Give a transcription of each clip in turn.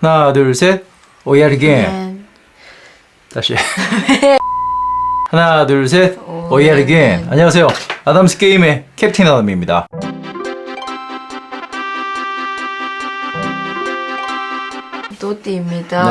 하나 둘 셋. 오야르게. 네. 다시. 하나 둘 셋. 오, 오야르게. 네. 안녕하세요. 아담스 게임의 캡틴 아담입니다.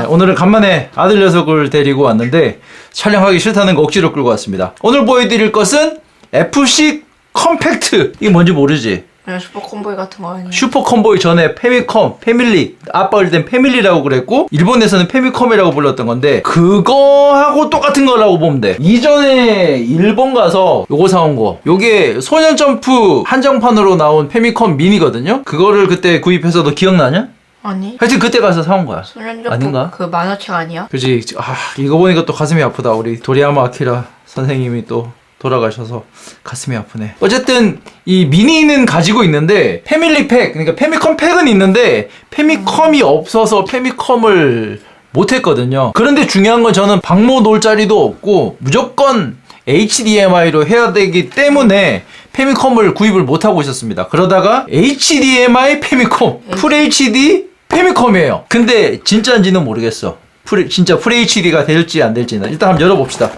네, 오늘은 간만에 아들 녀석을 데리고 왔는데 촬영하기 싫다는 거 억지로 끌고 왔습니다. 오늘 보여드릴 것은 FC 컴팩트 이게 뭔지 모르지 슈퍼 콤보이 같은 거 아니에요? 슈퍼 컴보이 전에 페미컴, 패밀리, 아빠를 땐 패밀리라고 그랬고 일본에서는 페미컴이라고 불렀던 건데 그거하고 똑같은 거라고 보면 돼. 이전에 일본 가서 요거 사온 거. 요게 소년 점프 한정판으로 나온 페미컴 미니거든요. 그거를 그때 구입해서 너 기억나냐? 아니 하여튼 그때 가서 사온 거야. 소년적 아닌가? 그 만화책 아니야? 그지? 아 이거 보니까 또 가슴이 아프다. 우리 도리야마 아키라 선생님이 또 돌아가셔서 가슴이 아프네. 어쨌든 이 미니는 가지고 있는데 패밀리 팩 그러니까 패미컴 팩은 있는데 패미컴이 없어서 패미컴을 못했거든요. 그런데 중요한 건 저는 방모 놀 자리도 없고 무조건 HDMI로 해야 되기 때문에 패미컴을 구입을 못하고 있었습니다. 그러다가 HDMI 패미컴, 풀 HD 패미컴이에요. 근데 진짜인지는 모르겠어. 풀, 진짜 풀 HD가 될지 안 될지는 일단 한번 열어봅시다.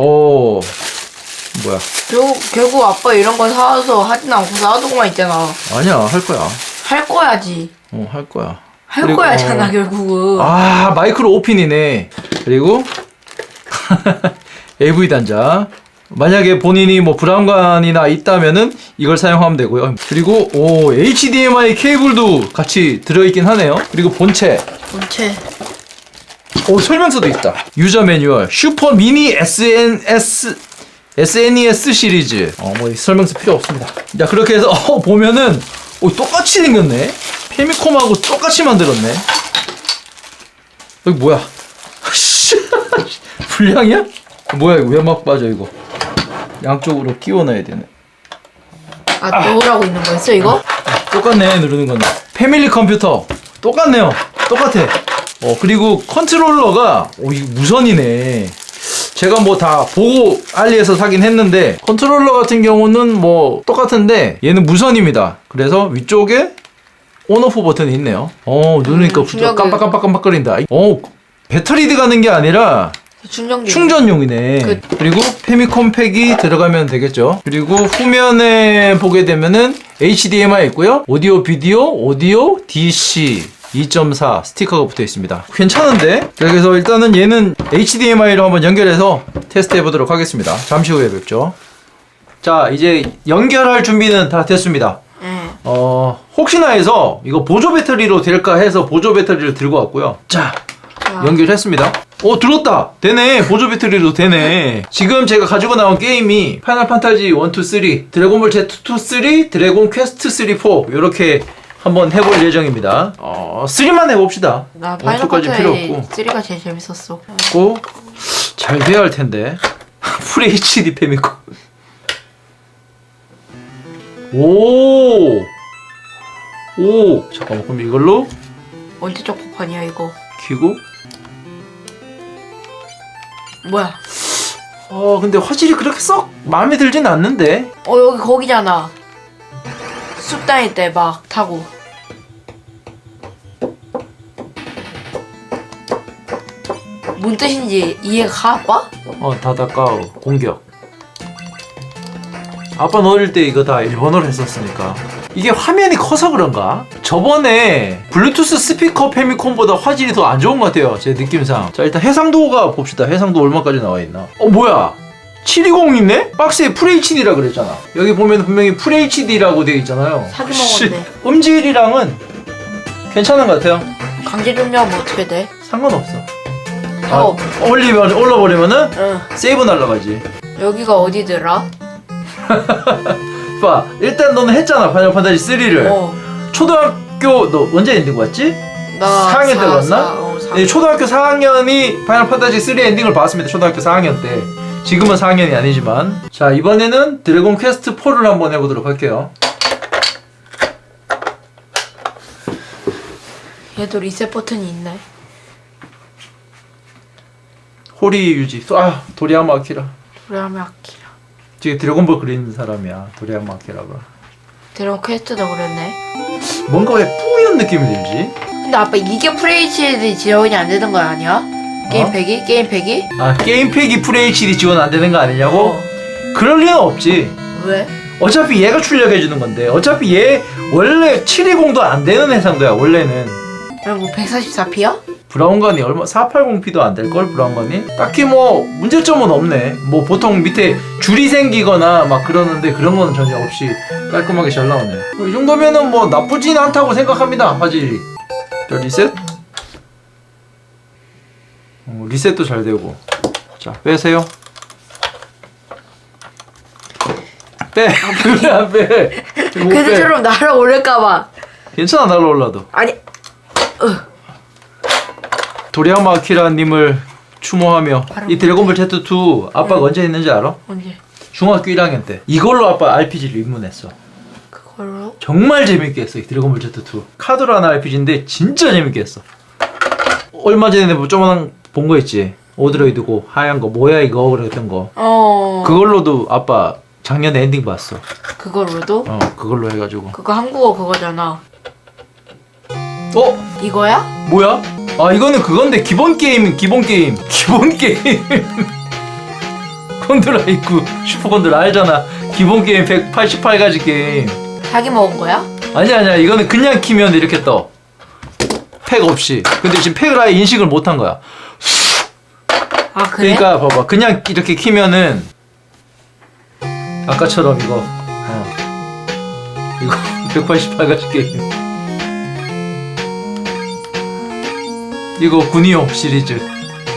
오, 뭐야? 결국, 결국 아빠 이런 거 사와서 하진 않고 놔두고만 있잖아. 아니야, 할 거야. 할 거야지. 어, 할 거야. 할 그리고- 거야잖아 어. 결국은. 아, 마이크로 오핀이네. 그리고 AV 단자. 만약에 본인이 뭐 불안감이나 있다면은 이걸 사용하면 되고요. 그리고 오 HDMI 케이블도 같이 들어있긴 하네요. 그리고 본체, 본체. 오 설명서도 있다. 유저 매뉴얼, 슈퍼 미니 SNS SNES 시리즈. 어뭐 설명서 필요 없습니다. 자 그렇게 해서 어, 보면은 오 똑같이 생겼네. 페미콤하고 똑같이 만들었네. 여기 뭐야? 씨, 불량이야? 뭐야 이거 왜 막 빠져 이거? 양쪽으로 끼워 넣어야 되네. 아 넣으라고 있는 거였어 이거? 똑같네 누르는 건 패밀리 컴퓨터 똑같네요 똑같아 어 그리고 컨트롤러가 오 이거 무선이네 제가 뭐 다 보고 알리에서 사긴 했는데 컨트롤러 같은 경우는 뭐 똑같은데 얘는 무선입니다 그래서 위쪽에 온오프 버튼이 있네요 어 누르니까 음, 충전기. 깜빡깜빡깜빡거린다 어 배터리 들어가는 게 아니라 충전기. 충전용이네. 그- 그리고 페미컴 팩이 들어가면 되겠죠. 그리고 후면에 보게 되면은 HDMI 있고요. 오디오 비디오, 오디오 DC 2.4 스티커가 붙어 있습니다. 괜찮은데? 자, 그래서 일단은 얘는 HDMI로 한번 연결해서 테스트 해 보도록 하겠습니다. 잠시 후에 뵙죠. 자, 이제 연결할 준비는 다 됐습니다. 응. 어, 혹시나 해서 이거 보조 배터리로 될까 해서 보조 배터리를 들고 왔고요. 자, 자, 연결했습니다. 오 들었다. 되네. 보조 배터리로 되네. 지금 제가 가지고 나온 게임이 파이널 판타지 1, 2, 3, 드래곤볼 Z2, 3, 드래곤 퀘스트 3, 4 이렇게 한번 해볼 예정입니다. 어 3만 해봅시다. 나 파이널 2까지 필요 판타지 없고. 3가 제일 재밌었어. 고, 잘 돼야 할 텐데. 풀 HD 페미코. 오. 오. 잠깐만 그럼 이걸로 언제적 폭판이야 이거? 키고. 뭐야? 어 근데 화질이 그렇게 썩 마음에 들진 않는데. 어 여기 거기잖아. 숲 다닐 때 막 타고. 뭔 뜻인지 이해가 가 아빠? 어 다다카오 공격. 아빠 어릴 때 이거 다 일본어로 했었으니까. 이게 화면이 커서 그런가? 저번에 블루투스 스피커 페미콘보다 화질이 더 안 좋은 것 같아요 제 느낌상. 자 일단 해상도가 봅시다. 해상도 얼마까지 나와 있나? 어 뭐야 720 있네? 박스에 FHD라 그랬잖아 여기 보면 분명히 FHD라고 되어 있잖아요 사기 씨, 먹었네. 음질이랑은 괜찮은 것 같아요 강제 종료하면 어떻게 돼? 상관없어 아, 어. 올리면 올라버리면은 응. 세이브 날라가지 여기가 어디더라? 봐 일단 너는 했잖아 파이널 판타지 3를 어. 초등학교 너 언제 엔딩 봤지? 나 4학년 때 사- 봤나? 사- 어, 사- 네, 초등학교 4학년이 파이널 판타지 3 엔딩을 봤습니다 초등학교 4학년 때 지금은 4학년이 아니지만 자 이번에는 드래곤 퀘스트 4를 한번 해보도록 할게요 얘도 리셋 버튼이 있네. 호리 유지 아 도리야마 아키라 도라미 아키라. 지금 드래곤볼 그리는 사람이야 도리야마 아키라가 드래곤 퀘스트도 그랬네. 뭔가 왜 뿌연 느낌이 들지? 근데 아빠 이게 FHD 지원이 안 되는 거 아니야? 게임 어? 팩이? 게임 팩이? 아 게임 팩이 FHD 지원 안 되는 거 아니냐고? 어. 그럴 리는 없지 왜? 어차피 얘가 출력해 주는 건데 어차피 얘 원래 720도 안 되는 해상도야 원래는 그럼 뭐 144p야? 브라운관이 얼마 480p도 안 될 걸 브라운관이 딱히 뭐 문제점은 없네 뭐 보통 밑에 줄이 생기거나 막 그러는데 그런 거는 전혀 없이 깔끔하게 잘 나오네 뭐이 정도면은 뭐 나쁘진 않다고 생각합니다 화질이 자 리셋 어, 리셋도 잘 되고. 자 빼세요. 빼왜안빼 그들처럼 날아오를까봐. 괜찮아 날아올라도. 아니, 도리야마 아키라님을 추모하며 바로 이 드래곤볼 Z2 아빠가 언제 했는지 알아? 언제? 중학교 1학년 때. 이걸로 아빠 RPG를 입문했어. 그걸로? 정말 재밌게 했어 이 드래곤볼 Z2 카드로 하는 RPG인데 진짜 재밌게 했어. 얼마 전에 뭐 조그만 본 거 있지? 오드로이드고 하얀 거. 뭐야 이거? 그랬던 거. 어. 그걸로도 아빠 작년에 엔딩 봤어. 그걸로도? 어 그걸로 해가지고. 그거 한국어 그거잖아. 어? 이거야? 뭐야? 아 이거는 그건데. 기본 게임 기본 게임. 기본 게임. 컨드라이프 슈퍼 컨드라 알잖아. 기본 게임 188가지 게임. 자기 먹은 거야? 아니 아니야. 이거는 그냥 키면 이렇게 떠. 팩 없이. 근데 지금 팩을 아예 인식을 못한 거야 아 그래? 그러니까 봐봐 그냥 이렇게 키면은 아까처럼 이거 어 이거 188가지 게임 이거 군이용 시리즈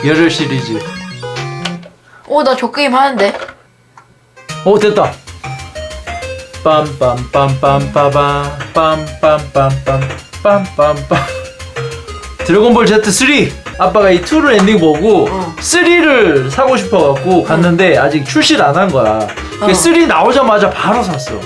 열혈 시리즈 어, 나저 게임 하는데. 오 됐다 빰빰빰빰빠밤 빰빰빰빰 빰빰빰 드래곤볼 Z3 아빠가 이 2를 엔딩 보고 어. 3를 사고 싶어갖고 갔는데 아직 출시를 안 한 거야 어. 3 나오자마자 바로 샀어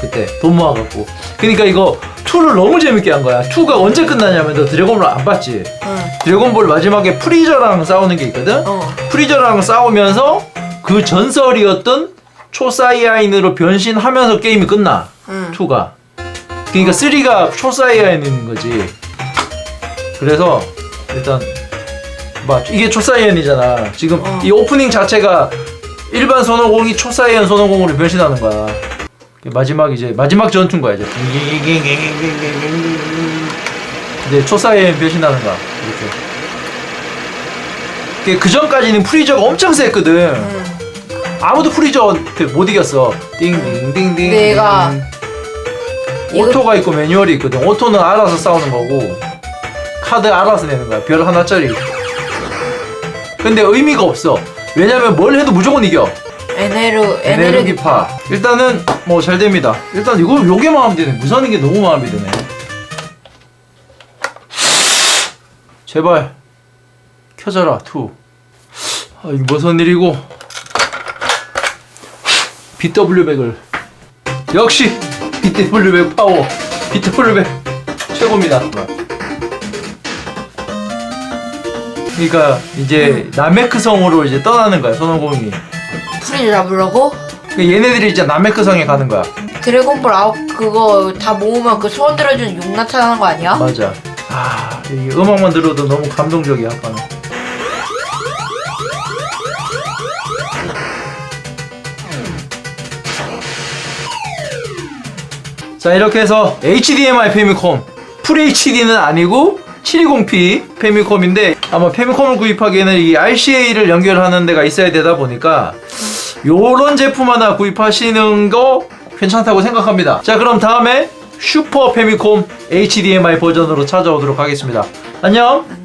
그때 돈 모아갖고 그러니까 이거 2를 너무 재밌게 한 거야 2가 언제 끝나냐면 너 드래곤볼 안 봤지 응. 드래곤볼 마지막에 프리저랑 싸우는 게 있거든 어. 프리저랑 싸우면서 그 전설이었던 초사이아인으로 변신하면서 게임이 끝나. 응. 2가. 그러니까 3가 초사이아인인 거지. 그래서 일단 막 이게 초사이언이잖아. 지금 어. 이 오프닝 자체가 일반 손오공이 초사이언 손오공으로 변신하는 거야. 마지막 이제 마지막 전투인 거야 이제. 이제 초사이언 변신하는 거야. 이렇게. 그 전까지는 프리저가 엄청 셌거든. 응. 아무도 프리저한테 못 이겼어. 띵띵띵띵. 내가 오토가 있고 매뉴얼이 있거든. 오토는 알아서 싸우는 거고 카드 알아서 내는 거야. 별 하나짜리. 근데 의미가 없어. 왜냐면 뭘 해도 무조건 이겨. 에네르 에네르기파. 일단은 뭐 잘 됩니다. 일단 이거 요게 마음에 드네. 무서운 게 너무 마음에 드네. 제발 켜져라 투. 아 이게 무슨 일이고? BW백을 역시 BW백 파워 BW백 최고입니다. 그러니까 이제 나메크 성으로 이제 떠나는 거야 손오공이. 프리 잡으려고? 그러니까 얘네들이 이제 나메크 성에 가는 거야. 드래곤볼 아웃 그거 다 모으면 그 소원 들어주는 용 나타나는 거 아니야? 맞아. 아, 이 음악만 들어도 너무 감동적이야, 아빠는. 자, 이렇게 해서 HDMI 페미콤. 풀 HD는 아니고 720p 페미콤인데 아마 페미콤을 구입하기에는 이 RCA를 연결하는 데가 있어야 되다 보니까 요런 제품 하나 구입하시는 거 괜찮다고 생각합니다. 자, 그럼 다음에 슈퍼 페미콤 HDMI 버전으로 찾아오도록 하겠습니다. 안녕.